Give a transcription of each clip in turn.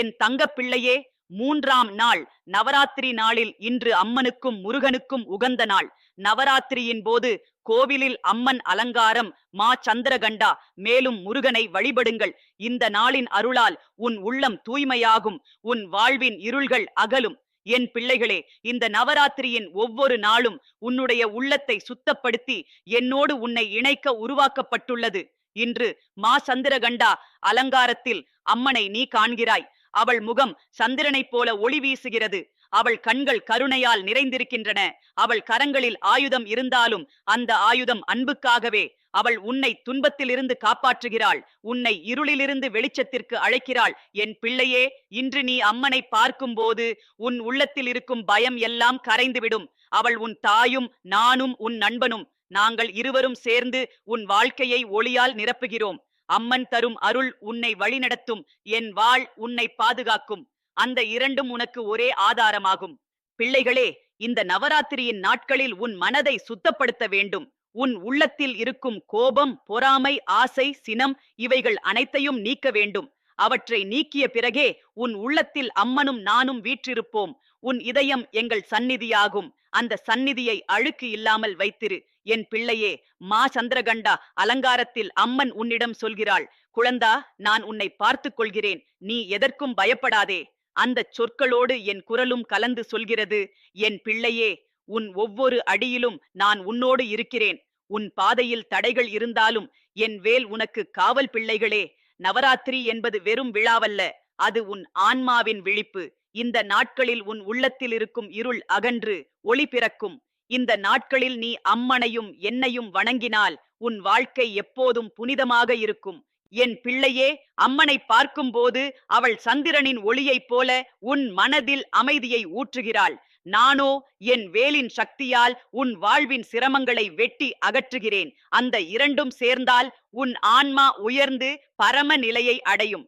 என் தங்கப் பிள்ளையே மூன்றாம் நாள் நவராத்திரி நாளில் இன்று அம்மனுக்கும் முருகனுக்கும் உகந்த நாள். நவராத்திரியின் போது கோவிலில் அம்மன் அலங்காரம் மா சந்திரகண்டா மேலும் முருகனை வழிபடுங்கள். இந்த நாளின் அருளால் உன் உள்ளம் தூய்மையாகும் உன் வாழ்வின் இருள்கள் அகலும். என் பிள்ளைகளே இந்த நவராத்திரியின் ஒவ்வொரு நாளும் உன்னுடைய உள்ளத்தை சுத்தப்படுத்தி என்னோடு உன்னை இணைக்க உருவாக்கப்பட்டுள்ளது. இன்று மா சந்திரகண்டா அலங்காரத்தில் அம்மனை நீ காண்கிறாய். அவள் முகம் சந்திரனைப் போல ஒளி வீசுகிறது. அவள் கண்கள் கருணையால் நிறைந்திருக்கின்றன. அவள் கரங்களில் ஆயுதம் இருந்தாலும் அந்த ஆயுதம் அன்புக்காகவே அவள் உன்னை துன்பத்திலிருந்து காப்பாற்றுகிறாள். உன்னை இருளிலிருந்து வெளிச்சத்திற்கு அழைக்கிறாள். என் பிள்ளையே இன்று நீ அம்மனை பார்க்கும்போது உன் உள்ளத்தில் இருக்கும் பயம் எல்லாம் கரைந்துவிடும். அவள் உன் தாயும் நானும் உன் நண்பனும். நாங்கள் இருவரும் சேர்ந்து உன் வாழ்க்கையை ஒளியால் நிரப்புகிறோம். அம்மன் தரும் அருள் உன்னை வழிநடத்தும் என் வாழ் உன்னை பாதுகாக்கும். அந்த இரண்டும் உனக்கு ஒரே ஆதாரமாகும். பிள்ளைகளே இந்த நவராத்திரியின் நாட்களில் உன் மனதை சுத்தப்படுத்த வேண்டும். உன் உள்ளத்தில் இருக்கும் கோபம் பொறாமை ஆசை சினம் இவைகள் அனைத்தையும் நீக்க வேண்டும். அவற்றை நீக்கிய பிறகே உன் உள்ளத்தில் அம்மனும் நானும் வீற்றிருப்போம். உன் இதயம் எங்கள் சந்நிதியாகும். அந்த சந்நிதியை அழுக்கு இல்லாமல் வைத்திரு. என் பிள்ளையே மா சந்திரகண்டா அலங்காரத்தில் அம்மன் உன்னிடம் சொல்கிறாள். குழந்தா நான் உன்னை பார்த்துக் கொள்கிறேன். நீ எதற்கும் பயப்படாதே. அந்த சொற்களோடு என் குரலும் கலந்து சொல்கிறது. என் பிள்ளையே உன் ஒவ்வொரு அடியிலும் நான் உன்னோடு இருக்கிறேன். உன் பாதையில் தடைகள் இருந்தாலும் என் வேல் உனக்கு காவல் பிள்ளைகளே. நவராத்திரி என்பது வெறும் விழாவல்ல. அது உன் ஆன்மாவின் விழிப்பு. இந்த நாட்களில் உன் உள்ளத்தில் இருக்கும் இருள் அகன்று ஒளி பிறக்கும். இந்த நாட்களில் நீ அம்மனையும் என்னையும் வணங்கினால் உன் வாழ்க்கை எப்போதும் புனிதமாக இருக்கும். என் பிள்ளையே அம்மனை பார்க்கும்போது அவள் சந்திரனின் ஒளியைப் போல உன் மனதில் அமைதியை ஊற்றுகிறாள். நானோ என் வேலின் சக்தியால் உன் வாழ்வின் சிரமங்களை வெட்டி அகற்றுகிறேன். அந்த இரண்டும் சேர்ந்தால் உன் ஆன்மா உயர்ந்து பரம நிலையை அடையும்.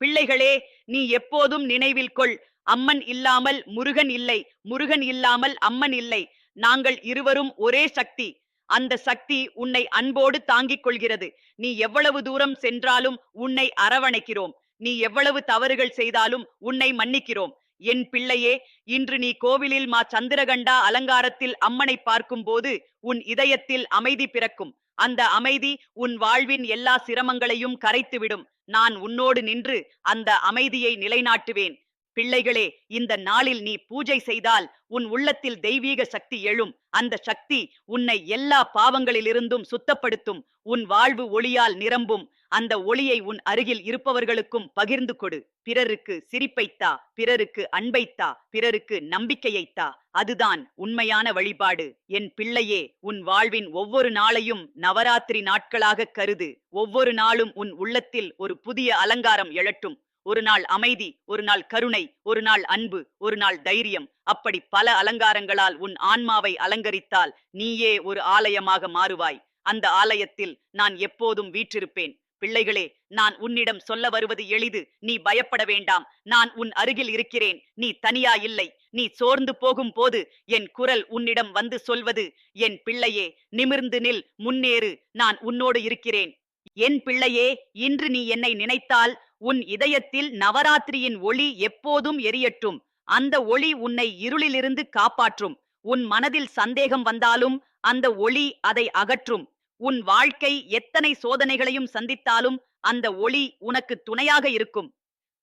பிள்ளைகளே நீ எப்போதும் நினைவில் கொள். அம்மன் இல்லாமல் முருகன் இல்லை. முருகன் இல்லாமல் அம்மன் இல்லை. நாங்கள் இருவரும் ஒரே சக்தி. அந்த சக்தி உன்னை அன்போடு தாங்கிக் கொள்கிறது. நீ எவ்வளவு தூரம் சென்றாலும் உன்னை அரவணைக்கிறோம். நீ எவ்வளவு தவறுகள் செய்தாலும் உன்னை மன்னிக்கிறோம். என் பிள்ளையே இன்று நீ கோவிலில் மா சந்திரகண்டா அலங்காரத்தில் அம்மனை பார்க்கும்போது உன் இதயத்தில் அமைதி பிறக்கும். அந்த அமைதி உன் வாழ்வின் எல்லா சிரமங்களையும் கரைத்துவிடும். நான் உன்னோடு நின்று அந்த அமைதியை நிலைநாட்டுவேன். பிள்ளைகளே இந்த நாளில் நீ பூஜை செய்தால் உன் உள்ளத்தில் தெய்வீக சக்தி எழும். அந்த சக்தி உன்னை எல்லா பாவங்களிலிருந்தும் சுத்தப்படுத்தும். உன் வாழ்வு ஒளியால் நிரம்பும். அந்த ஒளியை உன் அருகில் இருப்பவர்களுக்கும் பகிர்ந்து கொடு. பிறருக்கு சிரிப்பைத்தா பிறருக்கு அன்பைத்தா பிறருக்கு நம்பிக்கையைத்தா. அதுதான் உண்மையான வழிபாடு. என் பிள்ளையே உன் வாழ்வின் ஒவ்வொரு நாளையும் நவராத்திரி நாட்களாக கருது. ஒவ்வொரு நாளும் உன் உள்ளத்தில் ஒரு புதிய அலங்காரம் எழட்டும். ஒரு நாள் அமைதி ஒரு நாள் கருணை ஒரு நாள் அன்பு ஒரு நாள் தைரியம். அப்படி பல அலங்காரங்களால் உன் ஆன்மாவை அலங்கரித்தால் நீயே ஒரு ஆலயமாக மாறுவாய். அந்த ஆலயத்தில் நான் எப்போதும் வீற்றிருப்பேன். பிள்ளைகளே நான் உன்னிடம் சொல்ல வருவது எளிது. நீ பயப்பட வேண்டாம். நான் உன் அருகில் இருக்கிறேன். நீ தனியா இல்லை. நீ சோர்ந்து போகும் போது என் குரல் உன்னிடம் வந்து சொல்வது என் பிள்ளையே நிமிர்ந்து நில். முன்னேறு. நான் உன்னோடு இருக்கிறேன். என் பிள்ளையே இன்று நீ என்னை நினைத்தால் உன் இதயத்தில் நவராத்திரியின் ஒளி எப்போதும் எரியட்டும். அந்த ஒளி உன்னை இருளிலிருந்து காப்பாற்றும். உன் மனதில் சந்தேகம் வந்தாலும் அந்த ஒளி அதை அகற்றும். உன் வாழ்க்கை எத்தனை சோதனைகளையும் சந்தித்தாலும் அந்த ஒளி உனக்கு துணையாக இருக்கும்.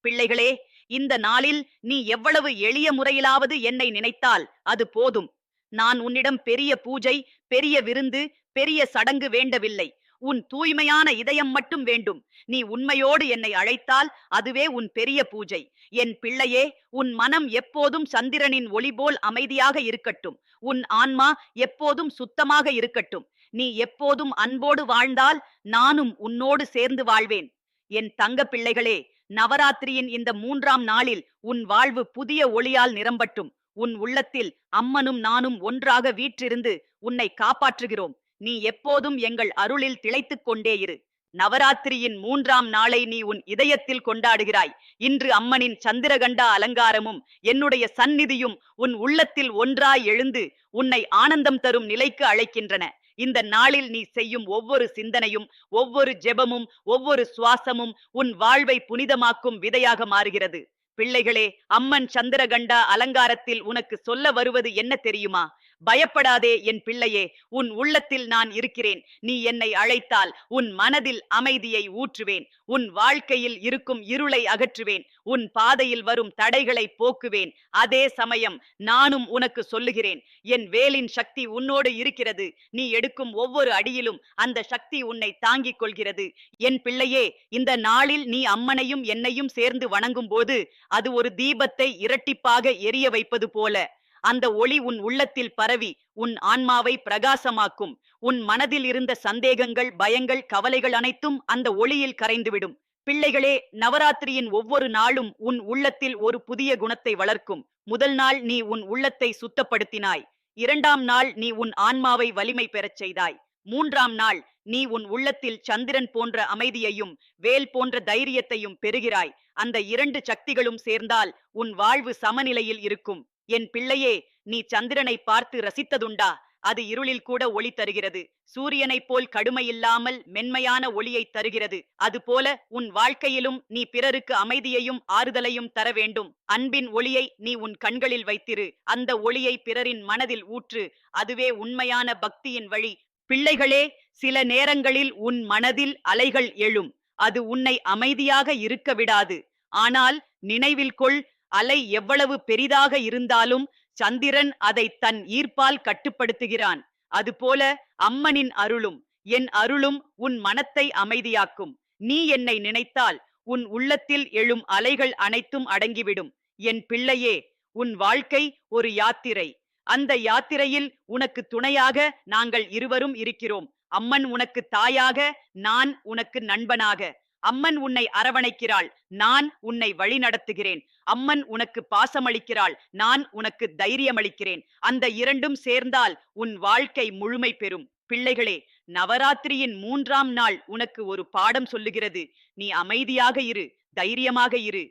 பிள்ளைகளே இந்த நாளில் நீ எவ்வளவு எளிய முறையிலாவது என்னை நினைத்தால் அது போதும். நான் உன்னிடம் பெரிய பூஜை பெரிய விருந்து பெரிய சடங்கு வேண்டவில்லை. உன் தூய்மையான இதயம் மட்டும் வேண்டும். நீ உண்மையோடு என்னை அழைத்தால் அதுவே உன் பெரிய பூஜை. என் பிள்ளையே உன் மனம் எப்போதும் சந்திரனின் ஒளி போல் அமைதியாக இருக்கட்டும். உன் ஆன்மா எப்போதும் சுத்தமாக இருக்கட்டும். நீ எப்போதும் அன்போடு வாழ்ந்தால் நானும் உன்னோடு சேர்ந்து வாழ்வேன். என் தங்க பிள்ளைகளே நவராத்திரியின் இந்த மூன்றாம் நாளில் உன் வாழ்வு புதிய ஒளியால் நிரம்பட்டும். உன் உள்ளத்தில் அம்மனும் நானும் ஒன்றாக வீற்றிருந்து உன்னை காப்பாற்றுகிறோம். நீ எப்போதும் எங்கள் அருளில் திளைத்துக் கொண்டே இரு. நவராத்திரியின் மூன்றாம் நாளை நீ உன் இதயத்தில் கொண்டாடுகிறாய். இன்று அம்மனின் சந்திரகண்டா அலங்காரமும் என்னுடைய சந்நிதியும் உன் உள்ளத்தில் ஒன்றாய் எழுந்து உன்னை ஆனந்தம் தரும் நிலைக்கு அழைக்கின்றன. இந்த நாளில் நீ செய்யும் ஒவ்வொரு சிந்தனையும் ஒவ்வொரு ஜெபமும் ஒவ்வொரு சுவாசமும் உன் வாழ்வை புனிதமாக்கும் விதையாக மாறுகிறது. பிள்ளைகளே அம்மன் சந்திரகண்டா அலங்காரத்தில் உனக்கு சொல்ல வருவது என்ன தெரியுமா? பயப்படாதே என் பிள்ளையே உன் உள்ளத்தில் நான் இருக்கிறேன். நீ என்னை அழைத்தால் உன் மனதில் அமைதியை ஊற்றுவேன். உன் வாழ்க்கையில் இருக்கும் இருளை அகற்றுவேன். உன் பாதையில் வரும் தடைகளை போக்குவேன். அதே சமயம் நானும் உனக்கு சொல்லுகிறேன். என் வேலின் சக்தி உன்னோடு இருக்கிறது. நீ எடுக்கும் ஒவ்வொரு அடியிலும் அந்த சக்தி உன்னை தாங்கிக் கொள்கிறது. என் பிள்ளையே இந்த நாளில் நீ அம்மனையும் என்னையும் சேர்ந்து வணங்கும் போது அது ஒரு தீபத்தை இரட்டிப்பாக எரிய வைப்பது போல. அந்த ஒளி உன் உள்ளத்தில் பரவி உன் ஆன்மாவை பிரகாசமாக்கும். உன் மனதில் இருந்த சந்தேகங்கள் பயங்கள் கவலைகள் அனைத்தும் அந்த ஒளியில் கரைந்துவிடும். பிள்ளைகளே நவராத்திரியின் ஒவ்வொரு நாளும் உன் உள்ளத்தில் ஒரு புதிய குணத்தை வளர்க்கும். முதல் நாள் நீ உன் உள்ளத்தை சுத்தப்படுத்தினாய். இரண்டாம் நாள் நீ உன் ஆன்மாவை வலிமை பெறச் செய்தாய். மூன்றாம் நாள் நீ உன் உள்ளத்தில் சந்திரன் போன்ற அமைதியையும் வேல் போன்ற தைரியத்தையும் பெறுகிறாய். அந்த இரண்டு சக்திகளும் சேர்ந்தால் உன் வாழ்வு சமநிலையில் இருக்கும். என் பிள்ளையே நீ சந்திரனை பார்த்து ரசித்ததுண்டா? அது இருளில் கூட ஒளி தருகிறது. சூரியனைப் போல் கடுமையில்லாமல் மென்மையான ஒளியை தருகிறது. அதுபோல உன் வாழ்க்கையிலும் நீ பிறருக்கு அமைதியையும் ஆறுதலையும் தர வேண்டும். அன்பின் ஒளியை நீ உன் கண்களில் வைத்திரு. அந்த ஒளியை பிறரின் மனதில் ஊற்று. அதுவே உண்மையான பக்தியின் வழி. பிள்ளைகளே சில நேரங்களில் உன் மனதில் அலைகள் எழும். அது உன்னை அமைதியாக இருக்க விடாது. ஆனால் நினைவில் கொள் அலை எவ்வளவு பெரிதாக இருந்தாலும் சந்திரன் அதை தன் ஈர்ப்பால் கட்டுப்படுத்துகிறான். அதுபோல அம்மனின் அருளும் என் அருளும் உன் மனத்தை அமைதியாக்கும். நீ என்னை நினைத்தால் உன் உள்ளத்தில் எழும் அலைகள் அனைத்தும் அடங்கிவிடும். என் பிள்ளையே உன் வாழ்க்கை ஒரு யாத்திரை. அந்த யாத்திரையில் உனக்கு துணையாக நாங்கள் இருவரும் இருக்கிறோம். அம்மன் உனக்கு தாயாக நான் உனக்கு நண்பனாக. அம்மன் உன்னை அரவணைக்கிறாள் நான் உன்னை வழிநடத்துகிறேன். அம்மன் உனக்கு பாசமளிக்கிறாள் நான் உனக்கு தைரியமளிக்கிறேன். அந்த இரண்டும் சேர்ந்தால் உன் வாழ்க்கை முழுமை பெறும். பிள்ளைகளே நவராத்திரியின் மூன்றாம் நாள் உனக்கு ஒரு பாடம் சொல்லுகிறது. நீ அமைதியாக இரு தைரியமாக இரு.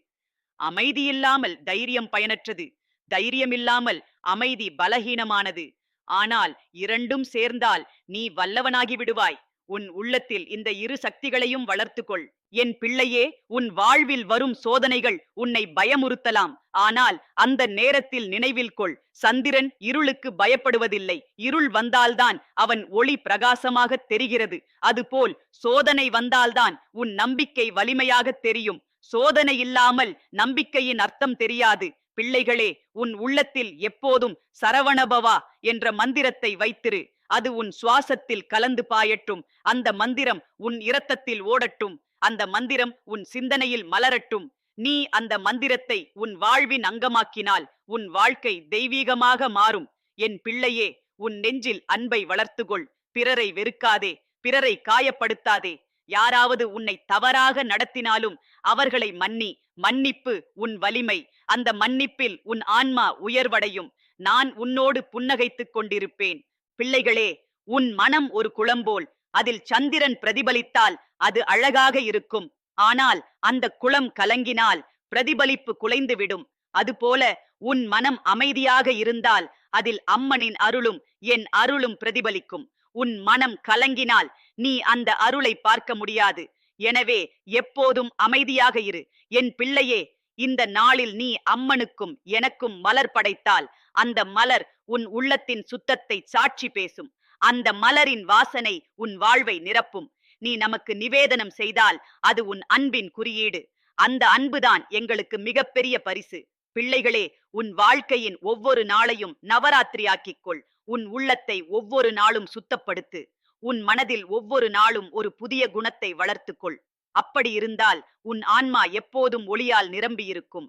அமைதியில்லாமல் தைரியம் பயனற்றது. தைரியமில்லாமல் அமைதி பலகீனமானது. ஆனால் இரண்டும் சேர்ந்தால் நீ வல்லவனாகி விடுவாய். உன் உள்ளத்தில் இந்த இரு சக்திகளையும் வளர்த்துக்கொள். என் பிள்ளையே உன் வாழ்வில் வரும் சோதனைகள் உன்னை பயமுறுத்தலாம். ஆனால் அந்த நேரத்தில் நினைவில் கொள். சந்திரன் இருளுக்கு பயப்படுவதில்லை. இருள் வந்தால்தான் அவன் ஒளி பிரகாசமாக தெரிகிறது. அதுபோல் சோதனை வந்தால்தான் உன் நம்பிக்கை வலிமையாக தெரியும். சோதனை இல்லாமல் நம்பிக்கையின் அர்த்தம் தெரியாது. பிள்ளைகளே உன் உள்ளத்தில் எப்போதும் சரவணபவா என்ற மந்திரத்தை வைத்திரு. அது உன் சுவாசத்தில் கலந்து பாயட்டும். அந்த மந்திரம் உன் இரத்தத்தில் ஓடட்டும். அந்த மந்திரம் உன் சிந்தனையில் மலரட்டும். நீ அந்த மந்திரத்தை உன் வாழ்வின் அங்கமாக்கினால் உன் வாழ்க்கை தெய்வீகமாக மாறும். என் பிள்ளையே உன் நெஞ்சில் அன்பை வளர்த்துகொள் பிறரை வெறுக்காதே பிறரை காயப்படுத்தாதே. யாராவது உன்னை தவறாக நடத்தினாலும் அவர்களை மன்னி மன்னிப்பு உன் வலிமை. அந்த மன்னிப்பில் உன் ஆன்மா உயர்வடையும். நான் உன்னோடு புன்னகைத்துக் கொண்டிருப்பேன். பிள்ளைகளே உன் மனம் ஒரு குளம்போல். அதில் சந்திரன் பிரதிபலித்தால் அது அழகாக இருக்கும். ஆனால் அந்த குளம் கலங்கினால் பிரதிபலிப்பு குலைந்துவிடும். அதுபோல உன் மனம் அமைதியாக இருந்தால் அதில் அம்மனின் அருளும் என் அருளும் பிரதிபலிக்கும். உன் மனம் கலங்கினால் நீ அந்த அருளை பார்க்க முடியாது. எனவே எப்போதும் அமைதியாக இரு. என் பிள்ளையே இந்த நாளில் நீ அம்மனுக்கும் எனக்கும் மலர் படைத்தால் அந்த மலர் உன் உள்ளத்தின் சுத்தத்தை சாட்சி பேசும். அந்த மலரின் வாசனை உன் வாழ்வை நிரப்பும். நீ நமக்கு நிவேதனம் செய்தால் அது உன் அன்பின் குறியீடு. அந்த அன்புதான் எங்களுக்கு மிகப்பெரிய பரிசு. பிள்ளைகளே உன் வாழ்க்கையின் ஒவ்வொரு நாளையும் நவராத்திரியாக்கிக் கொள். உன் உள்ளத்தை ஒவ்வொரு நாளும் சுத்தப்படுத்து. உன் மனதில் ஒவ்வொரு நாளும் ஒரு புதிய குணத்தை வளர்த்துக்கொள் அப்படி இருந்தால் உன் ஆன்மா எப்போதும் ஒளியால் நிரம்பியிருக்கும்.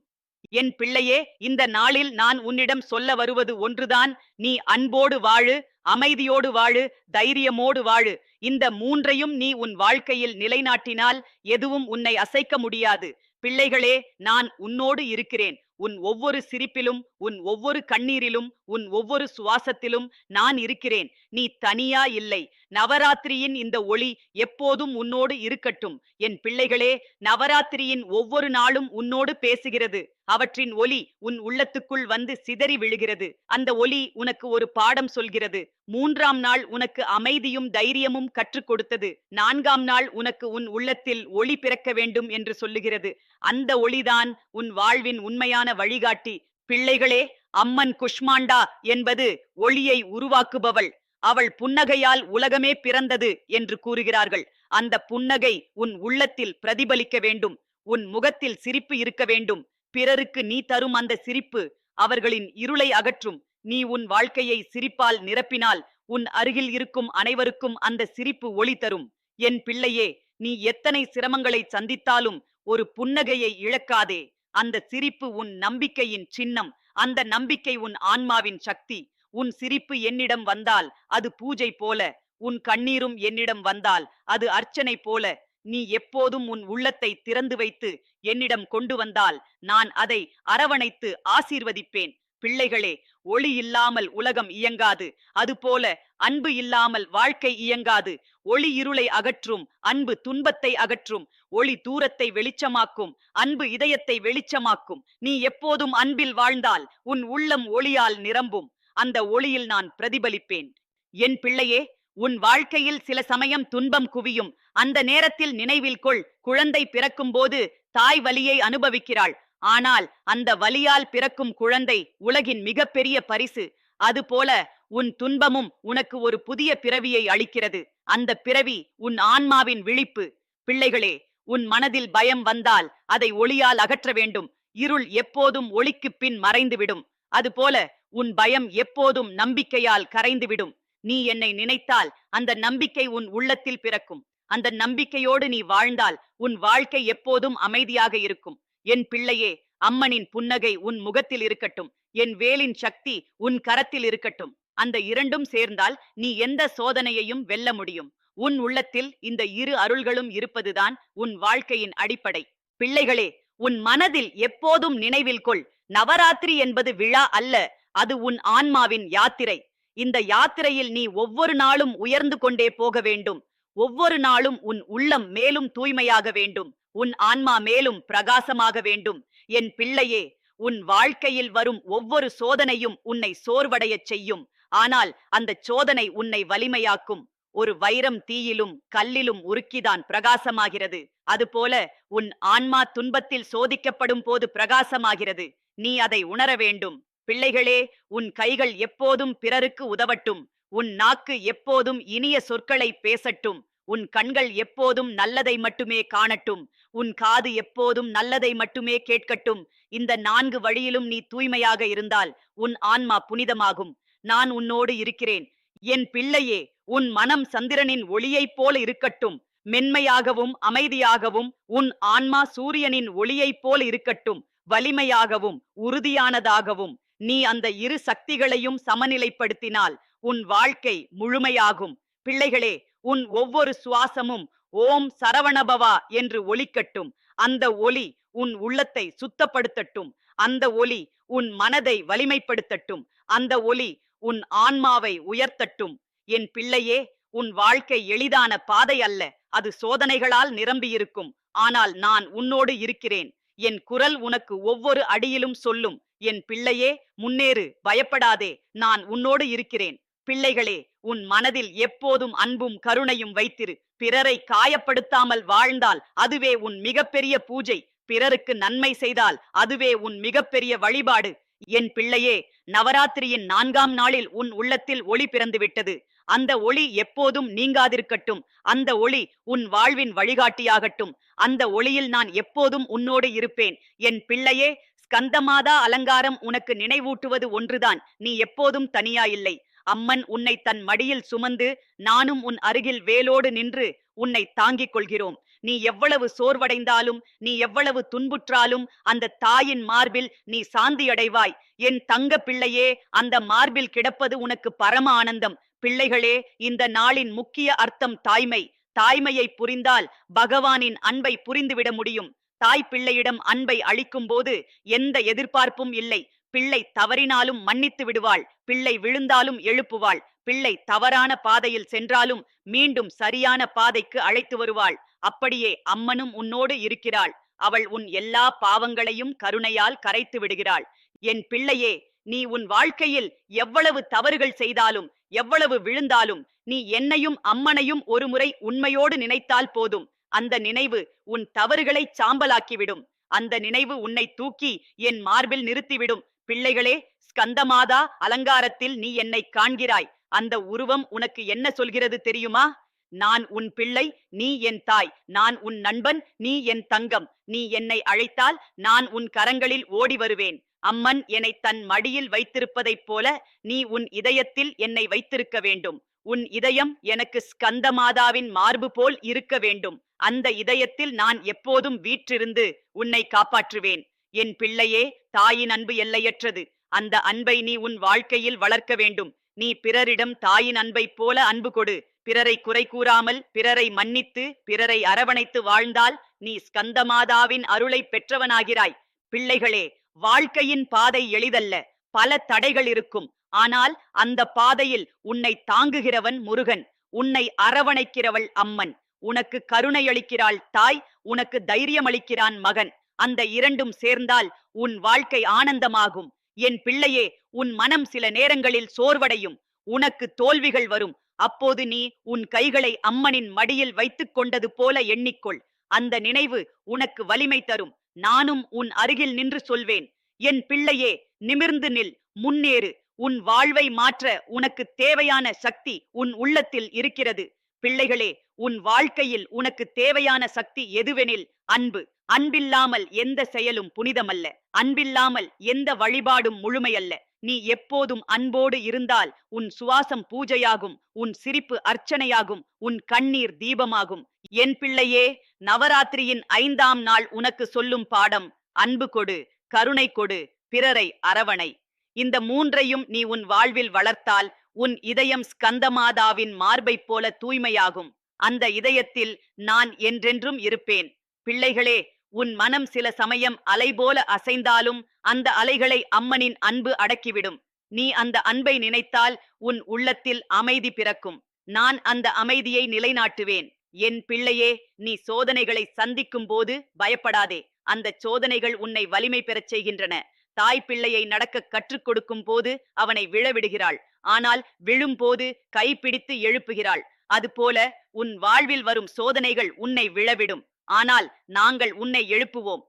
என் பிள்ளையே இந்த நாளில் நான் உன்னிடம் சொல்ல வருவது ஒன்றுதான். நீ அன்போடு வாழு அமைதியோடு வாழு தைரியமோடு வாழு. இந்த மூன்றையும் நீ உன் வாழ்க்கையில் நிலைநாட்டினால் எதுவும் உன்னை அசைக்க முடியாது. பிள்ளைகளே நான் உன்னோடு இருக்கிறேன். உன் ஒவ்வொரு சிரிப்பிலும் உன் ஒவ்வொரு கண்ணீரிலும் உன் ஒவ்வொரு சுவாசத்திலும் நான் இருக்கிறேன். நீ தனியா இல்லை. நவராத்திரியின் இந்த ஒளி எப்போதும் உன்னோடு இருக்கட்டும். என் பிள்ளைகளே நவராத்திரியின் ஒவ்வொரு நாளும் உன்னோடு பேசுகிறது. அவற்றின் ஒலி உன் உள்ளத்துக்குள் வந்து சிதறி விழுகிறது. அந்த ஒலி உனக்கு ஒரு பாடம் சொல்கிறது. மூன்றாம் நாள் உனக்கு அமைதியும் தைரியமும் கற்றுக் கொடுத்தது. நான்காம் நாள் உனக்கு உன் உள்ளத்தில் ஒளி பிறக்க வேண்டும் என்று சொல்லுகிறது. அந்த ஒளிதான் உன் வாழ்வின் உண்மையான வழிகாட்டி. பிள்ளைகளே அம்மன் குஷ்மாண்டா என்பது ஒளியை உருவாக்குபவள். அவள் புன்னகையால் உலகமே பிறந்தது என்று கூறுகிறார்கள். அந்த புன்னகை உன் உள்ளத்தில் பிரதிபலிக்க வேண்டும். உன் முகத்தில் சிரிப்பு இருக்க வேண்டும். பிறருக்கு நீ தரும் அந்த சிரிப்பு அவர்களின் இருளை அகற்றும். நீ உன் வாழ்க்கையை சிரிப்பால் நிரப்பினால் உன் அருகில் இருக்கும் அனைவருக்கும் அந்த சிரிப்பு ஒளி தரும். என் பிள்ளையே நீ எத்தனை சிரமங்களை சந்தித்தாலும் ஒரு புன்னகையை இழக்காதே. அந்த சிரிப்பு உன் நம்பிக்கையின் சின்னம் அந்த நம்பிக்கை உன் ஆன்மாவின் சக்தி. உன் சிரிப்பு என்னிடம் வந்தால் அது பூஜை போல உன் கண்ணீரும் என்னிடம் வந்தால் அது அர்ச்சனை போல. நீ எப்போதும் உன் உள்ளத்தை திறந்து வைத்து என்னிடம் கொண்டு வந்தால் நான் அதை அரவணைத்து ஆசீர்வதிப்பேன். பிள்ளைகளே ஒளி இல்லாமல் உலகம் இயங்காது. அதுபோல அன்பு இல்லாமல் வாழ்க்கை இயங்காது. ஒளி இருளை அகற்றும் அன்பு துன்பத்தை அகற்றும் ஒளி தூரத்தை வெளிச்சமாக்கும் அன்பு இதயத்தை வெளிச்சமாக்கும். நீ எப்போதும் அன்பில் வாழ்ந்தால் உன் உள்ளம் ஒளியால் நிரம்பும். அந்த ஒளியில் நான் பிரதிபலிப்பேன். என் பிள்ளையே உன் வாழ்க்கையில் சில சமயம் துன்பம் குவியும். அந்த நேரத்தில் நினைவில் கொள் குழந்தை பிறக்கும் போது தாய் வலியை அனுபவிக்கிறாள். ஆனால் அந்த வலியால் பிறக்கும் குழந்தை உலகின் மிகப்பெரிய பரிசு. அதுபோல உன் துன்பமும் உனக்கு ஒரு புதிய பிறவியை அளிக்கிறது. அந்த பிறவி உன் ஆன்மாவின் விழிப்பு. பிள்ளைகளே உன் மனதில் பயம் வந்தால் அதை ஒளியால் அகற்ற வேண்டும். இருள் எப்போதும் ஒளிக்கு பின் மறைந்துவிடும். அதுபோல உன் பயம் எப்போதும் நம்பிக்கையால் கரைந்துவிடும். நீ என்னை நினைத்தால் அந்த நம்பிக்கை உன் உள்ளத்தில் பிறக்கும். அந்த நம்பிக்கையோடு நீ வாழ்ந்தால் உன் வாழ்க்கை எப்போதும் அமைதியாக இருக்கும். என் பிள்ளையே அம்மனின் புன்னகை உன் முகத்தில் இருக்கட்டும். என் வேலின் சக்தி உன் கரத்தில் இருக்கட்டும். அந்த இரண்டும் சேர்ந்தால் நீ எந்த சோதனையையும் வெல்ல முடியும். உன் உள்ளத்தில் இந்த இரு அருள்களும் இருப்பதுதான் உன் வாழ்க்கையின் அடிப்படை. பிள்ளைகளே உன் மனதில் எப்போதும் நினைவில் கொள். நவராத்திரி என்பது விழா அல்ல அது உன் ஆன்மாவின் யாத்திரை. இந்த யாத்திரையில் நீ ஒவ்வொரு நாளும் உயர்ந்து கொண்டே போக வேண்டும். ஒவ்வொரு நாளும் உன் உள்ளம் மேலும் தூய்மையாக வேண்டும். உன் ஆன்மா மேலும் பிரகாசமாக வேண்டும். என் பிள்ளையே உன் வாழ்க்கையில் வரும் ஒவ்வொரு சோதனையும் உன்னை சோர்வடையச் செய்யும். ஆனால் அந்த சோதனை உன்னை வலிமையாக்கும். ஒரு வைரம் தீயிலும் கல்லிலும் உருக்கிதான் பிரகாசமாகிறது. அதுபோல உன் ஆன்மா துன்பத்தில் சோதிக்கப்படும் போது பிரகாசமாகிறது. நீ அதை உணர வேண்டும். பிள்ளைகளே உன் கைகள் எப்போதும் பிறருக்கு உதவட்டும். உன் நாக்கு எப்போதும் இனிய சொற்களை பேசட்டும். உன் கண்கள் எப்போதும் நல்லதை மட்டுமே காணட்டும். உன் காது எப்போதும் நல்லதை மட்டுமே கேட்கட்டும். இந்த நான்கு வழியிலும் நீ தூய்மையாக இருந்தால் உன் ஆன்மா புனிதமாகும். நான் உன்னோடு இருக்கிறேன். என் பிள்ளையே உன் மனம் சந்திரனின் ஒளியைப் போல இருக்கட்டும். மென்மையாகவும் அமைதியாகவும் உன் ஆன்மா சூரியனின் ஒளியைப் போல இருக்கட்டும். வலிமையாகவும் உறுதியானதாகவும் நீ அந்த இரு சக்திகளையும் சமநிலைப்படுத்தினால் உன் வாழ்க்கை முழுமையாகும். பிள்ளைகளே உன் ஒவ்வொரு சுவாசமும் ஓம் சரவணபவா என்று ஒலிக்கட்டும். அந்த ஒலி உன் உள்ளத்தை சுத்தப்படுத்தட்டும். அந்த ஒலி உன் மனதை வலிமைப்படுத்தட்டும். அந்த ஒலி உன் ஆன்மாவை உயர்த்தட்டும். என் பிள்ளையே உன் வாழ்க்கை எளிதான பாதை அல்ல. அது சோதனைகளால் நிரம்பியிருக்கும். ஆனால் நான் உன்னோடு இருக்கிறேன். என் குரல் உனக்கு ஒவ்வொரு அடியிலும் சொல்லும். என் பிள்ளையே முன்னேறு பயப்படாதே. நான் உன்னோடு இருக்கிறேன். பிள்ளைகளே உன் மனதில் எப்போதும் அன்பும் கருணையும் வைத்திரு. பிறரை காயப்படுத்தாமல் வாழ்ந்தால் அதுவே உன் மிகப்பெரிய பூஜை. பிறருக்கு நன்மை செய்தால் அதுவே உன் மிகப்பெரிய வழிபாடு. என் பிள்ளையே நவராத்திரியின் நான்காம் நாளில் உன் உள்ளத்தில் ஒளி பிறந்து விட்டது அந்த ஒளி எப்போதும் நீங்காதிருக்கட்டும். அந்த ஒளி உன் வாழ்வின் வழிகாட்டியாகட்டும். அந்த ஒளியில் நான் எப்போதும் உன்னோடு இருப்பேன். என் பிள்ளையே ஸ்கந்தமாதா அலங்காரம் உனக்கு நினைவூட்டுவது ஒன்றுதான். நீ எப்போதும் தனியாயில்லை. அம்மன் உன்னை தன் மடியில் சுமந்து நானும் உன் அருகில் வேலோடு நின்று உன்னை தாங்கிக் கொள்கிறோம். நீ எவ்வளவு சோர்வடைந்தாலும் நீ எவ்வளவு துன்புற்றாலும் அந்த தாயின் மார்பில் நீ சாந்தி அடைவாய் என் தங்க பிள்ளையே அந்த மார்பில் கிடப்பது உனக்கு பரம ஆனந்தம். பிள்ளைகளே இந்த நாளின் முக்கிய அர்த்தம் தாய்மை. தாய்மையை புரிந்தால் பகவானின் அன்பை புரிந்துவிட முடியும். தாய் பிள்ளையிடம் அன்பை அளிக்கும் போது எந்த எதிர்பார்ப்பும் இல்லை. பிள்ளை தவறினாலும் மன்னித்து விடுவாள். பிள்ளை விழுந்தாலும் எழுப்புவாள். பிள்ளை தவறான பாதையில் சென்றாலும் மீண்டும் சரியான பாதைக்கு அழைத்து வருவாள். அப்படியே அம்மனும் உன்னோடு இருக்கிறாள். அவள் உன் எல்லா பாவங்களையும் கருணையால் கரைத்து விடுகிறாள். என் பிள்ளையே நீ உன் வாழ்க்கையில் எவ்வளவு தவறுகள் செய்தாலும் எவ்வளவு விழுந்தாலும் நீ என்னையும் அம்மனையும் ஒருமுறை உண்மையோடு நினைத்தால் போதும். அந்த நினைவு உன் தவறுகளை சாம்பலாக்கிவிடும். அந்த நினைவு உன்னை தூக்கி என் மார்பில் நிறுத்திவிடும். பிள்ளைகளே ஸ்கந்தமாதா அலங்காரத்தில் நீ என்னை காண்கிறாய். அந்த உருவம் உனக்கு என்ன சொல்கிறது தெரியுமா? நான் உன் பிள்ளை நீ என் தாய். நான் உன் நண்பன் நீ என் தங்கம். நீ என்னை அழைத்தால் நான் உன் கரங்களில் ஓடி வருவேன். அம்மன் என்னை தன் மடியில் வைத்திருப்பதைப் போல நீ உன் இதயத்தில் என்னை வைத்திருக்க வேண்டும். உன் இதயம் எனக்கு ஸ்கந்தமாதாவின் மார்பு போல் இருக்க வேண்டும். அந்த இதயத்தில் நான் எப்போதும் வீற்றிருந்து உன்னை காப்பாற்றுவேன். என் பிள்ளையே தாயின் அன்பு எல்லையற்றது. அந்த அன்பை நீ உன் வாழ்க்கையில் வளர்க்க வேண்டும். நீ பிறரிடம் தாயின் அன்பைப் போல அன்பு கொடு. பிறரை குறை கூறாமல் பிறரை மன்னித்து பிறரை அரவணைத்து வாழ்ந்தால் நீ ஸ்கந்தமாதாவின் அருளை பெற்றவனாகிறாய். பிள்ளைகளே வாழ்க்கையின் பாதை எளிதல்ல. பல தடைகள் இருக்கும். ஆனால் அந்த பாதையில் உன்னை தாங்குகிறவன் முருகன். உன்னை அரவணைக்கிறவள் அம்மன். உனக்கு கருணை அளிக்கிறாள் தாய். உனக்கு தைரியம் அளிக்கிறான் மகன். அந்த இரண்டும் சேர்ந்தால் உன் வாழ்க்கை ஆனந்தமாகும். என் பிள்ளையே உன் மனம் சில நேரங்களில் சோர்வடையும். உனக்கு தோல்விகள் வரும். அப்போது நீ உன் கைகளை அம்மனின் மடியில் வைத்துக் கொண்டது போல எண்ணிக்கொள். அந்த நினைவு உனக்கு வலிமை தரும். நானும் உன் அருகில் நின்று சொல்வேன். என் பிள்ளையே நிமிர்ந்து நில். முன்னேறு. உன் வாழ்வை மாற்ற உனக்கு தேவையான சக்தி உன் உள்ளத்தில் இருக்கிறது. பிள்ளைகளே உன் வாழ்க்கையில் உனக்கு தேவையான சக்தி எதுவெனில்? அன்பு. அன்பில்லாமல் எந்த செயலும் புனிதமல்ல. அன்பில்லாமல் எந்த வழிபாடும் முழுமையல்ல. நீ எப்போதும் அன்போடு இருந்தால் உன் சுவாசம் பூஜையாகும் உன் சிரிப்பு அர்ச்சனையாகும் உன் கண்ணீர் தீபமாகும். என் பிள்ளையே நவராத்திரியின் ஐந்தாம் நாள் உனக்கு சொல்லும் பாடம் அன்பு கொடு கருணை கொடு பிறரை அரவணை. இந்த மூன்றையும் நீ உன் வாழ்வில் வளர்த்தால் உன் இதயம் ஸ்கந்தமாதாவின் மார்பைப் போல தூய்மையாகும். அந்த இதயத்தில் நான் என்றென்றும் இருப்பேன். பிள்ளைகளே உன் மனம் சில சமயம் அலை போல அசைந்தாலும் அந்த அலைகளை அம்மனின் அன்பு அடக்கிவிடும். நீ அந்த அன்பை நினைத்தால் உன் உள்ளத்தில் அமைதி பிறக்கும். நான் அந்த அமைதியை நிலைநாட்டுவேன். என் பிள்ளையே நீ சோதனைகளை சந்திக்கும் போது பயப்படாதே. அந்த சோதனைகள் உன்னை வலிமை பெறச் செய்கின்றன. தாய் பிள்ளையை நடக்க கற்றுக் கொடுக்கும் போது அவனை விழவிடுகிறாள். ஆனால் விழும்போது கைப்பிடித்து எழுப்புகிறாள். அதுபோல உன் வாழ்வில் வரும் சோதனைகள் உன்னை விழவிடும். ஆனால் நாங்கள் உன்னை எழுப்புவோம்.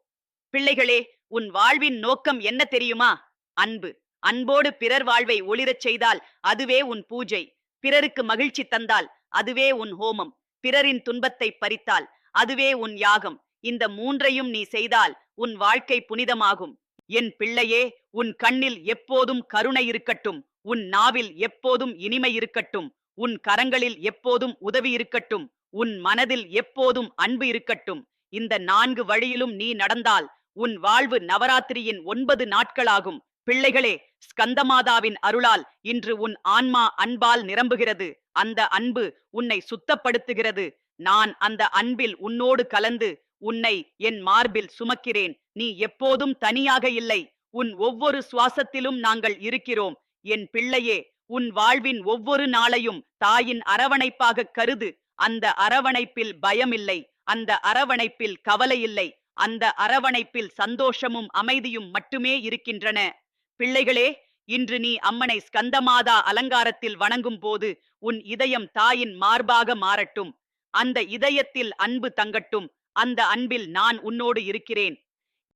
பிள்ளைகளே உன் வாழ்வின் நோக்கம் என்ன தெரியுமா? அன்பு. அன்போடு பிறர் வாழ்வை ஒளிரச் செய்தால் அதுவே உன் பூஜை. பிறருக்கு மகிழ்ச்சி தந்தால் அதுவே உன் ஹோமம். பிறரின் துன்பத்தை பறித்தால் அதுவே உன் யாகம். இந்த மூன்றையும் நீ செய்தால் உன் வாழ்க்கை புனிதமாகும். என் பிள்ளையே உன் கண்ணில் எப்போதும் கருணை இருக்கட்டும். உன் நாவில் எப்போதும் இனிமை இருக்கட்டும். உன் கரங்களில் எப்போதும் உதவி இருக்கட்டும். உன் மனதில் எப்போதும் அன்பு இருக்கட்டும். இந்த நான்கு வழியிலும் நீ நடந்தால் உன் வாழ்வு நவராத்திரியின் ஒன்பது நாட்களாகும். பிள்ளைகளே ஸ்கந்தமாதாவின் அருளால் இன்று உன் ஆன்மா அன்பால் நிரம்புகிறது. அந்த அன்பு உன்னை சுத்தப்படுத்துகிறது. நான் அந்த அன்பில் உன்னோடு கலந்து உன்னை என் மார்பில் சுமக்கிறேன். நீ எப்போதும் தனியாக இல்லை. உன் ஒவ்வொரு சுவாசத்திலும் நாங்கள் இருக்கிறோம். என் பிள்ளையே உன் வாழ்வின் ஒவ்வொரு நாளையும் தாயின் அரவணைப்பாக கருது. அந்த அரவணைப்பில் பயமில்லை அந்த அரவணைப்பில் கவலை இல்லை அந்த அரவணைப்பில் சந்தோஷமும் அமைதியும் மட்டுமே இருக்கின்றன. பிள்ளைகளே இன்று நீ அம்மனை ஸ்கந்தமாதா அலங்காரத்தில் வணங்கும் போது உன் இதயம் தாயின் மார்பாக மாறட்டும். அந்த இதயத்தில் அன்பு தங்கட்டும். அந்த அன்பில் நான் உன்னோடு இருக்கிறேன்.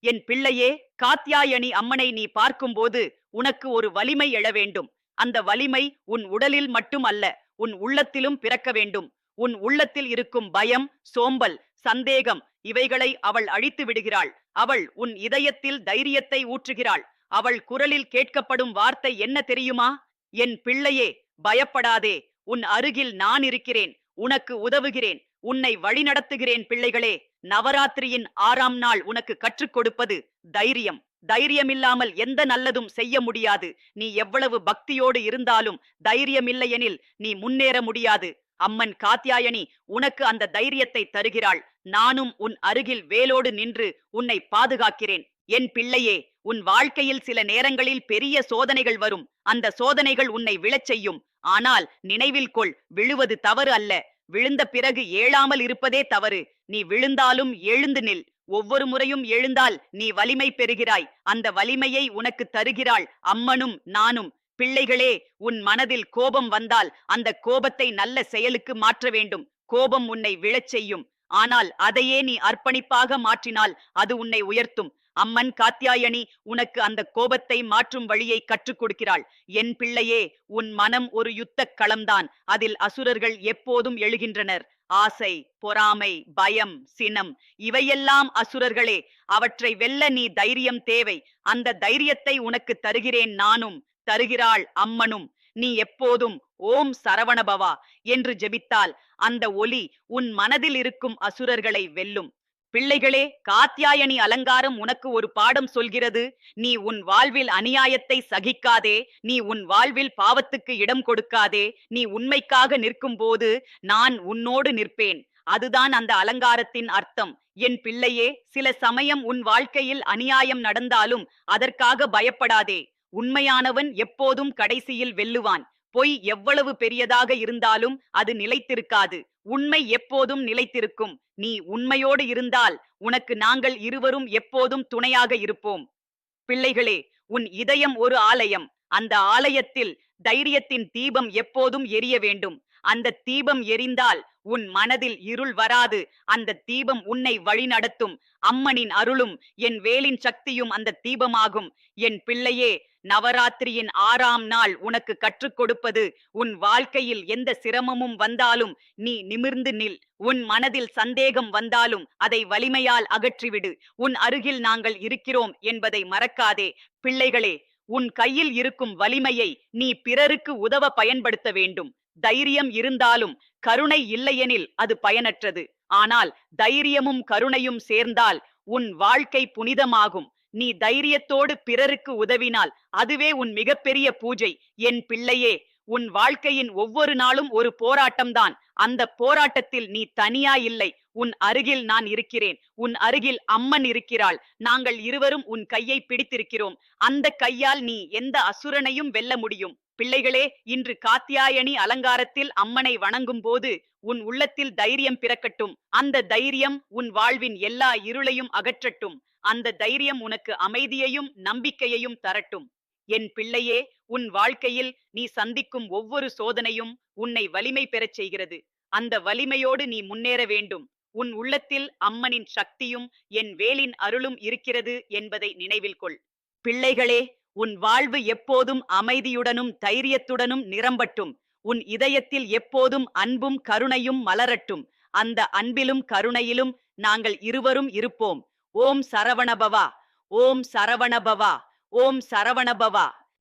என் பிள்ளையே காத்யாயணி அம்மனை நீ பார்க்கும்போது உனக்கு ஒரு வலிமை எழ வேண்டும். அந்த வலிமை உன் உடலில் மட்டும் அல்ல உன் உள்ளத்திலும் பிறக்க வேண்டும். உன் உள்ளத்தில் இருக்கும் பயம் சோம்பல் சந்தேகம் இவைகளை அவள் அழித்து விடுகிறாள். அவள் உன் இதயத்தில் தைரியத்தை ஊற்றுகிறாள். அவள் குரலில் கேட்கப்படும் வார்த்தை என்ன தெரியுமா? என் பிள்ளையே பயப்படாதே. உன் அருகில் நான் இருக்கிறேன். உனக்கு உதவுகிறேன். உன்னை வழிநடத்துகிறேன் பிள்ளைகளே. நவராத்திரியின் ஆறாம் நாள் உனக்கு கற்றுக் கொடுப்பது தைரியம். தைரியமில்லாமல் எந்த நல்லதும் செய்ய முடியாது. நீ எவ்வளவு பக்தியோடு இருந்தாலும் தைரியமில்லையெனில் நீ முன்னேற முடியாது. அம்மன் காத்தியாயனி உனக்கு அந்த தைரியத்தை தருகிறாள். நானும் உன் அருகில் வேலோடு நின்று உன்னை பாதுகாக்கிறேன். என் பிள்ளையே உன் வாழ்க்கையில் சில நேரங்களில் பெரிய சோதனைகள் வரும். அந்த சோதனைகள் உன்னை விழச் செய்யும். ஆனால் நினைவில் கொள் விழுவது தவறு அல்ல. விழுந்த பிறகு ஏழாமல் இருப்பதே தவறு. நீ விழுந்தாலும் எழுந்து நில். ஒவ்வொரு முறையும் எழுந்தால் நீ வலிமை பெறுகிறாய். அந்த வலிமையை உனக்கு தருகிறாள். அம்மனும் நானும். பிள்ளைகளே உன் மனதில் கோபம் வந்தால் அந்த கோபத்தை நல்ல செயலுக்கு மாற்ற வேண்டும். கோபம் உன்னை விழச் செய்யும். ஆனால் அதையே நீ அர்ப்பணிப்பாக மாற்றினால் அது உன்னை உயர்த்தும். அம்மன் காத்தியாயணி உனக்கு அந்த கோபத்தை மாற்றும் வழியை கற்றுக் கொடுக்கிறாள். என் பிள்ளையே உன் மனம் ஒரு யுத்தக் களம்தான். அதில் அசுரர்கள் எப்போதும் எழுகின்றனர். ஆசை பொறாமை பயம் சினம் இவையெல்லாம் அசுரர்களே. அவற்றை வெல்ல நீ தைரியம் தேவை. அந்த தைரியத்தை உனக்கு தருகிறேன் நானும். தருகிறாள் அம்மனும். நீ எப்போதும் ஓம் சரவணபவா என்று ஜெபித்தால் அந்த ஒலி உன் மனதில் இருக்கும் அசுரர்களை வெல்லும். பிள்ளைகளே காத்தியாயனி அலங்காரம் உனக்கு ஒரு பாடம் சொல்கிறது. நீ உன் வாழ்வில் அநியாயத்தை சகிக்காதே. நீ உன் வாழ்வில் பாவத்துக்கு இடம் கொடுக்காதே. நீ உண்மைக்காக நிற்கும் போது நான் உன்னோடு நிற்பேன். அதுதான் அந்த அலங்காரத்தின் அர்த்தம். என் பிள்ளையே சில சமயம் உன் வாழ்க்கையில் அநியாயம் நடந்தாலும் அதற்காக பயப்படாதே. உண்மையானவன் எப்போதும் கடைசியில் வெல்லுவான். பொய் எவ்வளவு பெரியதாக இருந்தாலும் அது நிலைத்திருக்காது. உண்மை எப்போதும் நிலைத்திருக்கும். நீ உண்மையோடு இருந்தால் உனக்கு நாங்கள் இருவரும் எப்போதும் துணையாக இருப்போம். பிள்ளைகளே உன் இதயம் ஒரு ஆலயம். அந்த ஆலயத்தில் தைரியத்தின் தீபம் எப்போதும் எரிய வேண்டும். அந்த தீபம் எரிந்தால் உன் மனதில் இருள் வராது. அந்த தீபம் உன்னை வழிநடத்தும் அம்மனின் அருளும் என் வேலின் சக்தியும் அந்த தீபமாகும். என் பிள்ளையே நவராத்திரியின் ஆறாம் நாள் உனக்கு கற்றுக் கொடுப்பது உன் வாழ்க்கையில் எந்த சிரமமும் வந்தாலும் நீ நிமிர்ந்து நில். உன் மனதில் சந்தேகம் வந்தாலும் அதை வலிமையால் அகற்றிவிடு. உன் அருகில் நாங்கள் இருக்கிறோம் என்பதை மறக்காதே. பிள்ளைகளே உன் கையில் இருக்கும் வலிமையை நீ பிறருக்கு உதவ பயன்படுத்த வேண்டும். தைரியம் இருந்தாலும் கருணை இல்லையெனில் அது பயனற்றது. ஆனால் தைரியமும் கருணையும் சேர்ந்தால் உன் வாழ்க்கை புனிதமாகும். நீ தைரியத்தோடு பிறருக்கு உதவினால் அதுவே உன் மிகப்பெரிய பூஜை. என் பிள்ளையே உன் வாழ்க்கையின் ஒவ்வொரு நாளும் ஒரு போராட்டம்தான். அந்த போராட்டத்தில் நீ தனியா இல்லை. உன் அருகில் நான் இருக்கிறேன். உன் அருகில் அம்மன் இருக்கிறாள். நாங்கள் இருவரும் உன் கையை பிடித்திருக்கிறோம். அந்த கையால் நீ எந்த அசுரனையும் வெல்ல முடியும். பிள்ளைகளே இன்று காத்தியாயணி அலங்காரத்தில் அம்மனை வணங்கும் போது உன் உள்ளத்தில் தைரியம் பிறக்கட்டும். அந்த தைரியம் உன் வாழ்வின் எல்லா இருளையும் அகற்றட்டும். அந்த தைரியம் உனக்கு அமைதியையும் நம்பிக்கையையும் தரட்டும். என் பிள்ளையே உன் வாழ்க்கையில் நீ சந்திக்கும் ஒவ்வொரு சோதனையும் உன்னை வலிமை பெறச் செய்கிறது. அந்த வலிமையோடு நீ முன்னேற வேண்டும். உன் உள்ளத்தில் அம்மனின் சக்தியும் என் வேலின் அருளும் இருக்கிறது என்பதை நினைவில் கொள். பிள்ளைகளே உன் வாழ்வு எப்போதும் அமைதியுடனும் தைரியத்துடனும் நிரம்பட்டும். உன் இதயத்தில் எப்போதும் அன்பும் கருணையும் மலரட்டும். அந்த அன்பிலும் கருணையிலும் நாங்கள் இருவரும் இருப்போம். ஓம் சரவணபவா ஓம் சரவணபவா ஓம் சரவணபவா.